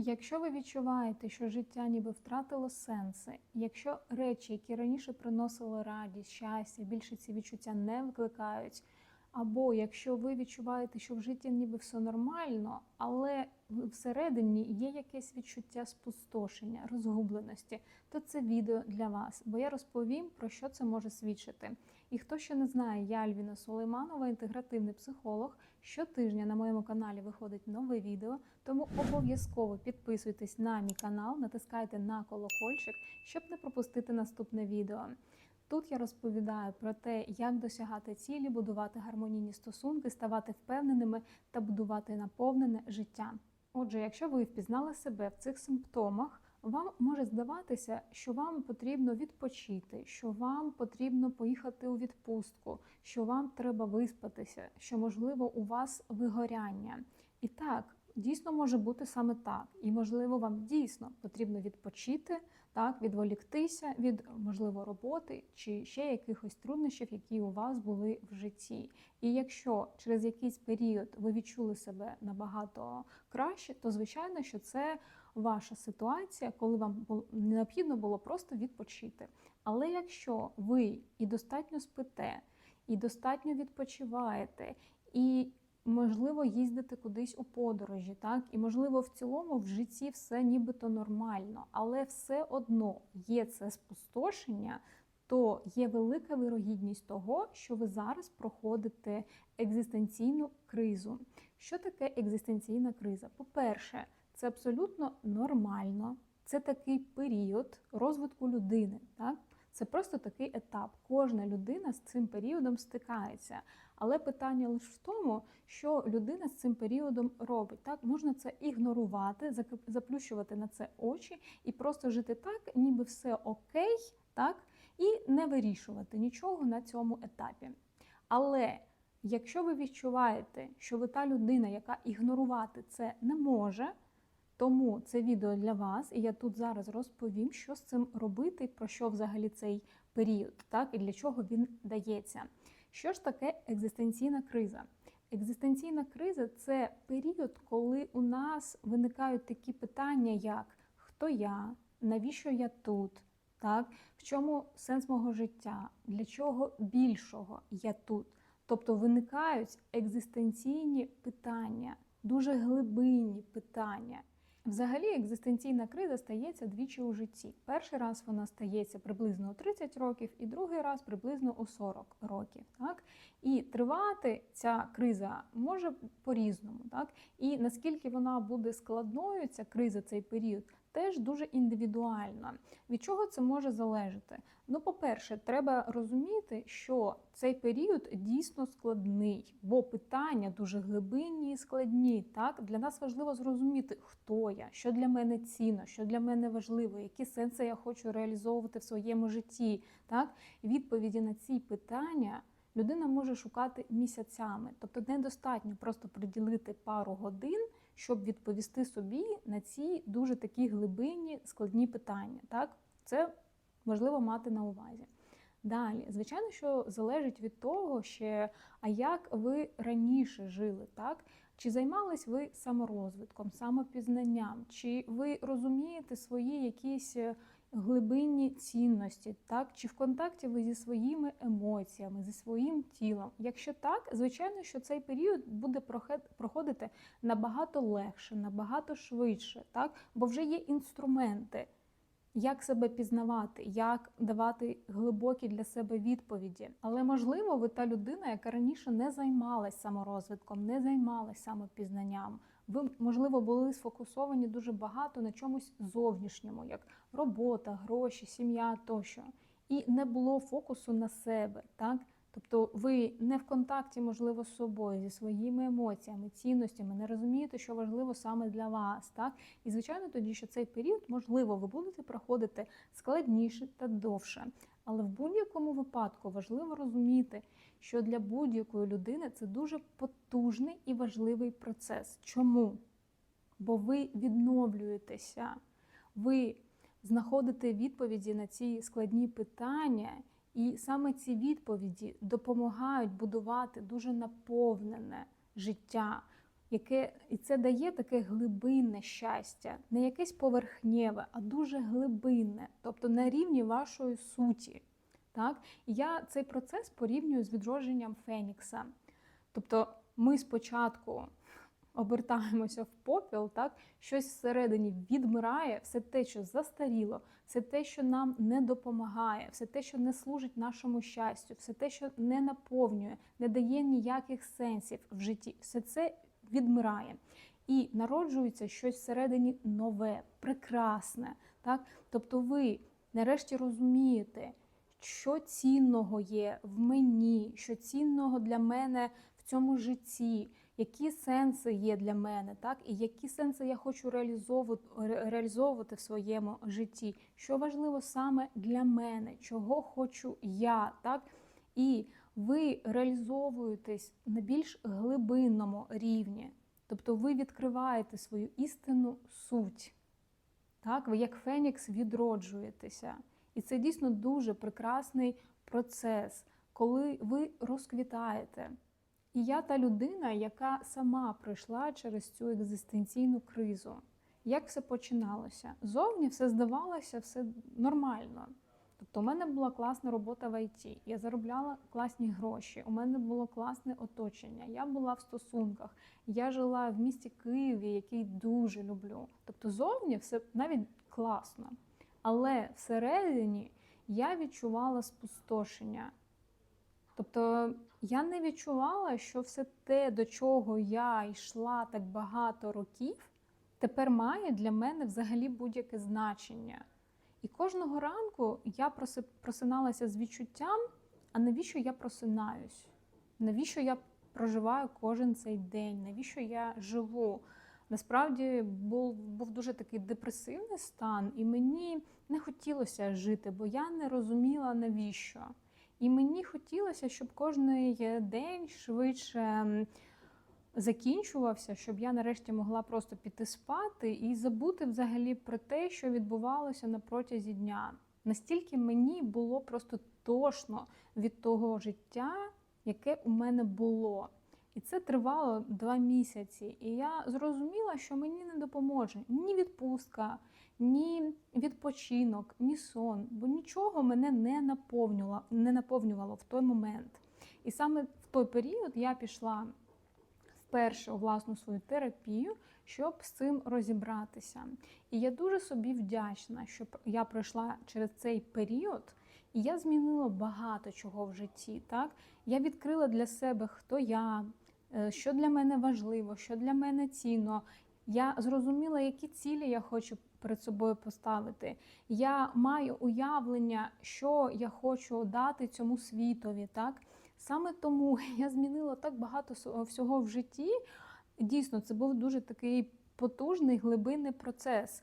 Якщо ви відчуваєте, що життя ніби втратило сенси, якщо речі, які раніше приносили радість, щастя, більше ці відчуття не викликають, або якщо ви відчуваєте, що в житті ніби все нормально, але всередині є якесь відчуття спустошення, розгубленості, то це відео для вас, бо я розповім, про що це може свідчити. І хто ще не знає, я Альвіна Сулейманова, інтегративний психолог. Щотижня на моєму каналі виходить нове відео, тому обов'язково підписуйтесь на мій канал, натискайте на колокольчик, щоб не пропустити наступне відео. Тут я розповідаю про те, як досягати цілі, будувати гармонійні стосунки, ставати впевненими та будувати наповнене життя. Отже, якщо ви впізнали себе в цих симптомах, вам може здаватися, що вам потрібно відпочити, що вам потрібно поїхати у відпустку, що вам треба виспатися, що можливо у вас вигоряння. І так, дійсно може бути саме так. І можливо, вам дійсно потрібно відпочити, так, відволіктися від можливо роботи чи ще якихось труднощів, які у вас були в житті. І якщо через якийсь період ви відчули себе набагато краще, то звичайно, що це ваша ситуація, коли вам необхідно було просто відпочити. Але якщо ви і достатньо спите, і достатньо відпочиваєте, і Можливо, їздити кудись у подорожі, так і можливо, в цілому в житті все нібито нормально, але все одно є це спустошення, то є велика вирогідність того, що ви зараз проходите екзистенційну кризу. Що таке екзистенційна криза? По-перше, це абсолютно нормально, це такий період розвитку людини. так? Це просто такий етап. Кожна людина з цим періодом стикається. Але питання лише в тому, що людина з цим періодом робить. Так можна це ігнорувати, заплющувати на це очі і просто жити так, ніби все окей, так, і не вирішувати нічого на цьому етапі. Але якщо ви відчуваєте, що ви та людина, яка ігнорувати це не може. Тому це відео для вас, і я тут зараз розповім, що з цим робити, про що взагалі цей період, так і для чого він дається. Що ж таке екзистенційна криза? Екзистенційна криза це період, коли у нас виникають такі питання, як хто я, навіщо я тут, так, в чому сенс мого життя, для чого більшого я тут. Тобто виникають екзистенційні питання, дуже глибинні питання. Взагалі, екзистенційна криза стається двічі у житті. Перший раз вона стається приблизно у 30 років, і другий раз приблизно у 40 років. Так? І тривати ця криза може по-різному. Так? І наскільки вона буде складною, ця криза, цей період, теж дуже індивідуальна. Від чого це може залежати? Ну, по-перше, треба розуміти, що цей період дійсно складний, бо питання дуже глибинні і складні. Так? Для нас важливо зрозуміти, хто я, що для мене цінно, що для мене важливо, які сенси я хочу реалізовувати в своєму житті. Так? Відповіді на ці питання. Людина може шукати місяцями, тобто недостатньо просто приділити пару годин, щоб відповісти собі на ці дуже такі глибинні складні питання. Так, це важливо мати на увазі. Далі, звичайно, що залежить від того, ще, а як ви раніше жили, так? Чи займались ви саморозвитком, самопізнанням, чи ви розумієте свої якісь глибинні цінності, так? Чи в контакті ви зі своїми емоціями, зі своїм тілом? Якщо так, звичайно, що цей період буде проходити набагато легше, набагато швидше, так? Бо вже є інструменти. Як себе пізнавати, як давати глибокі для себе відповіді. Але можливо, ви та людина, яка раніше не займалась саморозвитком, не займалась самопізнанням. Ви, можливо, були сфокусовані дуже багато на чомусь зовнішньому, як робота, гроші, сім'я тощо. І не було фокусу на себе. так? Тобто ви не в контакті, можливо, з собою, зі своїми емоціями, цінностями, не розумієте, що важливо саме для вас. так? І, звичайно, тоді, що цей період, можливо, ви будете проходити складніше та довше. Але в будь-якому випадку важливо розуміти, що для будь-якої людини це дуже потужний і важливий процес. Чому? Бо ви відновлюєтеся, ви знаходите відповіді на ці складні питання. І саме ці відповіді допомагають будувати дуже наповнене життя, яке і це дає таке глибинне щастя, не якесь поверхнєве, а дуже глибинне, тобто на рівні вашої суті. Так? І я цей процес порівнюю з відродженням Фенікса. Тобто ми спочатку обертаємося в попіл, так? щось всередині відмирає, все те, що застаріло, все те, що нам не допомагає, все те, що не служить нашому щастю, все те, що не наповнює, не дає ніяких сенсів в житті, все це відмирає. І народжується щось всередині нове, прекрасне. Так? Тобто ви нарешті розумієте, що цінного є в мені, що цінного для мене в цьому житті, які сенси є для мене, так? і які сенси я хочу реалізовувати, в своєму житті, що важливо саме для мене, чого хочу я. так? І ви реалізовуєтесь на більш глибинному рівні. Тобто ви відкриваєте свою істинну суть. Так? Ви як Фенікс відроджуєтеся. І це дійсно дуже прекрасний процес, коли ви розквітаєте. І я та людина, яка сама пройшла через цю екзистенційну кризу. Як все починалося? Зовні все здавалося, все нормально. Тобто, у мене була класна робота в ІТ, я заробляла класні гроші, у мене було класне оточення, я була в стосунках, я жила в місті Києві, який дуже люблю. Тобто, зовні все навіть класно. Але всередині я відчувала спустошення. Тобто я не відчувала, що все те, до чого я йшла так багато років, тепер має для мене взагалі будь-яке значення. І кожного ранку я просиналася з відчуттям, а навіщо я просинаюсь? Навіщо я проживаю кожен цей день? Навіщо я живу? Насправді був був дуже такий депресивний стан, і мені не хотілося жити, бо я не розуміла навіщо. І мені хотілося, щоб кожен день швидше закінчувався, щоб я нарешті могла просто піти спати і забути взагалі про те, що відбувалося на протязі дня. Настільки мені було просто тошно від того життя, яке у мене було. І це тривало два місяці. І я зрозуміла, що мені не допоможе ні відпустка, ні відпочинок, ні сон, бо нічого мене не наповнювало, не наповнювало в той момент. І саме в той період я пішла вперше у власну свою терапію, щоб з цим розібратися. І я дуже собі вдячна, що я пройшла через цей період. І я змінила багато чого в житті. Так я відкрила для себе, хто я, е, що для мене важливо, що для мене цінно. Я зрозуміла, які цілі я хочу перед собою поставити. Я маю уявлення, що я хочу дати цьому світові. Так саме тому я змінила так багато всього в житті. Дійсно, це був дуже такий потужний глибинний процес.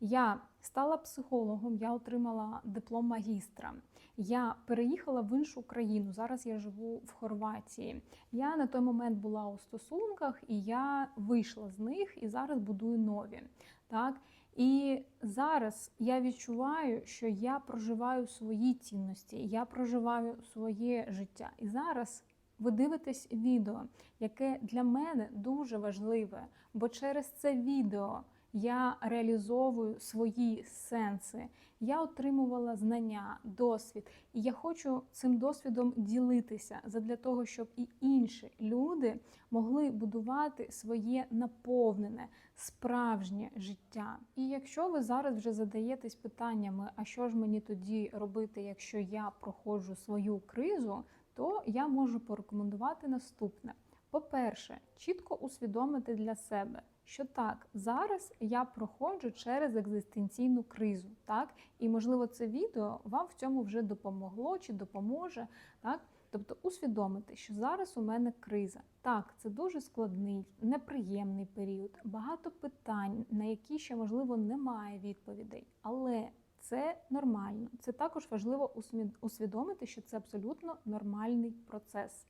Я стала психологом, я отримала диплом магістра. Я переїхала в іншу країну. Зараз я живу в Хорватії. Я на той момент була у стосунках, і я вийшла з них і зараз будую нові. Так? І зараз я відчуваю, що я проживаю свої цінності, я проживаю своє життя. І зараз ви дивитесь відео, яке для мене дуже важливе, бо через це відео я реалізовую свої сенси. Я отримувала знання, досвід, і я хочу цим досвідом ділитися для того, щоб і інші люди могли будувати своє наповнене, справжнє життя. І якщо ви зараз вже задаєтесь питаннями, а що ж мені тоді робити, якщо я проходжу свою кризу, то я можу порекомендувати наступне: по-перше, чітко усвідомити для себе що так, зараз я проходжу через екзистенційну кризу, так? І, можливо, це відео вам в цьому вже допомогло чи допоможе. так? Тобто усвідомити, що зараз у мене криза. Так, це дуже складний, неприємний період, багато питань, на які ще, можливо, немає відповідей. Але це нормально. Це також важливо усвідомити, що це абсолютно нормальний процес.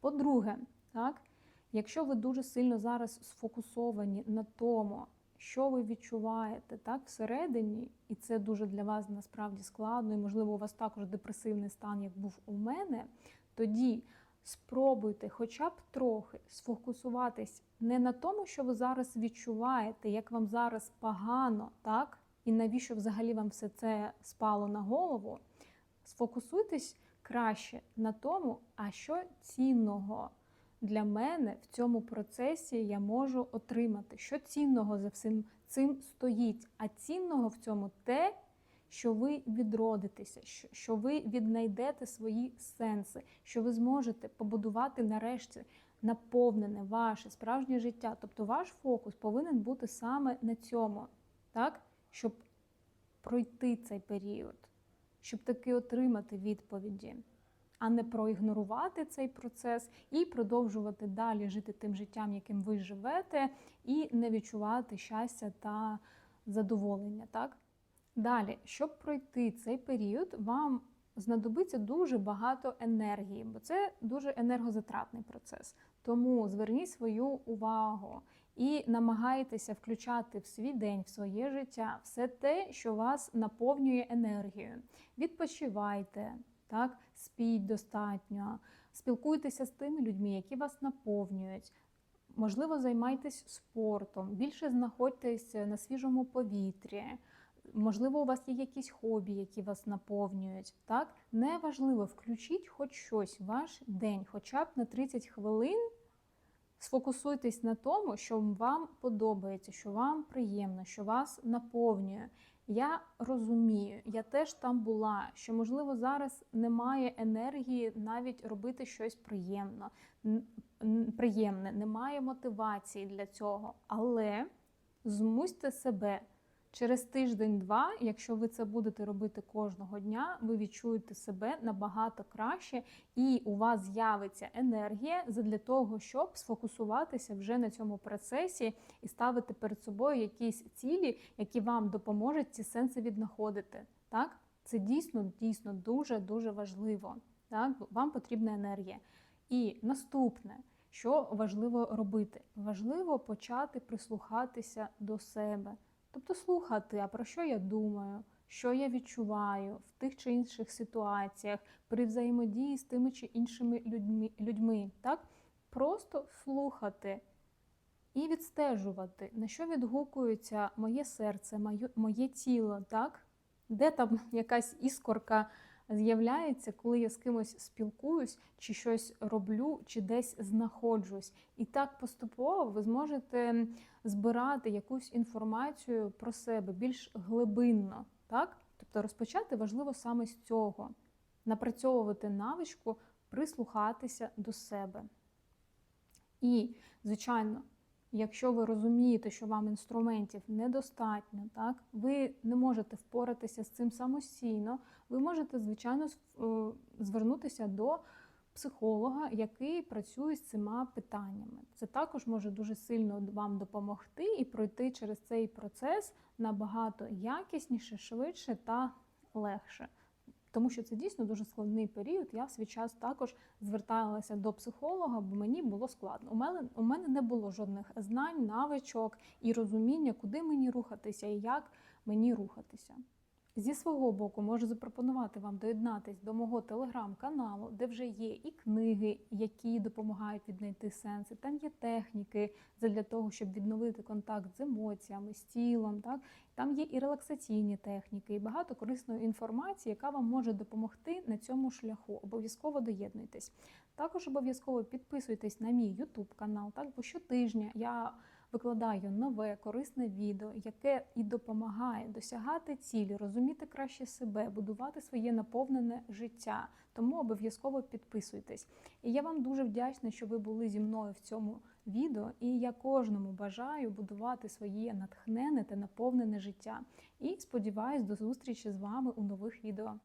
По-друге, так, Якщо ви дуже сильно зараз сфокусовані на тому, що ви відчуваєте так всередині, і це дуже для вас насправді складно, і можливо, у вас також депресивний стан, як був у мене, тоді спробуйте хоча б трохи сфокусуватись не на тому, що ви зараз відчуваєте, як вам зараз погано, так? І навіщо взагалі вам все це спало на голову. Сфокусуйтесь краще на тому, а що цінного для мене в цьому процесі я можу отримати, що цінного за всім цим стоїть. А цінного в цьому те, що ви відродитеся, що- ви віднайдете свої сенси, що ви зможете побудувати нарешті наповнене ваше справжнє життя. Тобто ваш фокус повинен бути саме на цьому, так? щоб пройти цей період, щоб таки отримати відповіді, а не проігнорувати цей процес і продовжувати далі жити тим життям, яким ви живете, і не відчувати щастя та задоволення. Так? Далі, щоб пройти цей період, вам знадобиться дуже багато енергії, бо це дуже енергозатратний процес. Тому зверніть свою увагу і намагайтеся включати в свій день, в своє життя все те, що вас наповнює енергією. Відпочивайте, так, спіть достатньо, спілкуйтеся з тими людьми, які вас наповнюють. Можливо, займайтесь спортом, більше знаходьтесь на свіжому повітрі. Можливо, у вас є якісь хобі, які вас наповнюють. Так неважливо, включіть хоч щось ваш день, хоча б на 30 хвилин. Сфокусуйтесь на тому, що вам подобається, що вам приємно, що вас наповнює. Я розумію, я теж там була, що можливо зараз немає енергії навіть робити щось приємно, приємне, немає мотивації для цього. Але змусьте себе через тиждень-два, якщо ви це будете робити кожного дня, ви відчуєте себе набагато краще, і у вас з'явиться енергія для того, щоб сфокусуватися вже на цьому процесі і ставити перед собою якісь цілі, які вам допоможуть ці сенси віднаходити. Так? Це дійсно дійсно дуже дуже важливо. Так? Вам потрібна енергія. І наступне, що важливо робити, важливо почати прислухатися до себе. Тобто слухати, а про що я думаю, що я відчуваю в тих чи інших ситуаціях, при взаємодії з тими чи іншими людьми. людьми так? Просто слухати і відстежувати, на що відгукується моє серце, моє, моє тіло, так? де там якась іскорка з'являється, коли я з кимось спілкуюсь, чи щось роблю, чи десь знаходжусь. І так поступово ви зможете збирати якусь інформацію про себе більш глибинно. Так? Тобто розпочати важливо саме з цього, напрацьовувати навичку, прислухатися до себе. І, звичайно, якщо ви розумієте, що вам інструментів недостатньо, так, ви не можете впоратися з цим самостійно, ви можете, звичайно, е, звернутися до психолога, який працює з цими питаннями. Це також може дуже сильно вам допомогти і пройти через цей процес набагато якісніше, швидше та легше. Тому що це дійсно дуже складний період. Я в свій час також зверталася до психолога, бо мені було складно. У мене у мене не було жодних знань, навичок і розуміння, куди мені рухатися і як мені рухатися. Зі свого боку можу запропонувати вам доєднатись до мого телеграм-каналу, де вже є і книги, які допомагають віднайти сенси. Там є техніки для того, щоб відновити контакт з емоціями, з тілом. Так? Там є і релаксаційні техніки, і багато корисної інформації, яка вам може допомогти на цьому шляху. Обов'язково доєднуйтесь. Також обов'язково підписуйтесь на мій YouTube канал, так бо щотижня я викладаю нове корисне відео, яке і допомагає досягати цілі, розуміти краще себе, будувати своє наповнене життя. Тому обов'язково підписуйтесь. І я вам дуже вдячна, що ви були зі мною в цьому відео. І я кожному бажаю будувати своє натхнене та наповнене життя. І сподіваюсь до зустрічі з вами у нових відео.